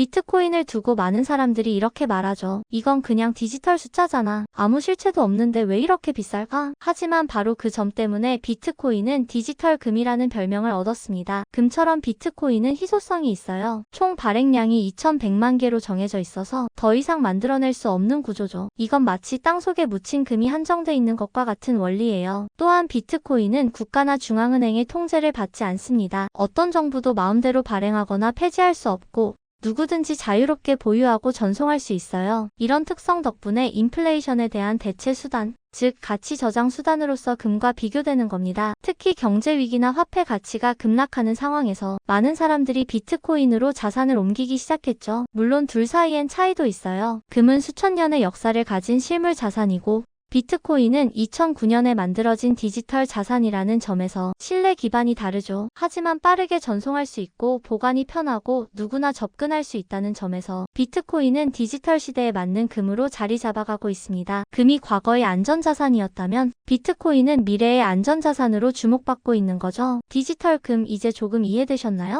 비트코인을 두고 많은 사람들이 이렇게 말하죠. 이건 그냥 디지털 숫자잖아. 아무 실체도 없는데 왜 이렇게 비쌀까? 하지만 바로 그 점 때문에 비트코인은 디지털 금이라는 별명을 얻었습니다. 금처럼 비트코인은 희소성이 있어요. 총 발행량이 2100만 개로 정해져 있어서 더 이상 만들어낼 수 없는 구조죠. 이건 마치 땅 속에 묻힌 금이 한정돼 있는 것과 같은 원리예요. 또한 비트코인은 국가나 중앙은행의 통제를 받지 않습니다. 어떤 정부도 마음대로 발행하거나 폐지할 수 없고 누구든지 자유롭게 보유하고 전송할 수 있어요. 이런 특성 덕분에 인플레이션에 대한 대체 수단, 즉 가치 저장 수단으로서 금과 비교되는 겁니다. 특히 경제 위기나 화폐 가치가 급락하는 상황에서 많은 사람들이 비트코인으로 자산을 옮기기 시작했죠. 물론 둘 사이엔 차이도 있어요. 금은 수천 년의 역사를 가진 실물 자산이고 비트코인은 2009년에 만들어진 디지털 자산이라는 점에서 신뢰 기반이 다르죠. 하지만 빠르게 전송할 수 있고 보관이 편하고 누구나 접근할 수 있다는 점에서 비트코인은 디지털 시대에 맞는 금으로 자리 잡아가고 있습니다. 금이 과거의 안전자산이었다면 비트코인은 미래의 안전자산으로 주목받고 있는 거죠. 디지털 금 이제 조금 이해되셨나요?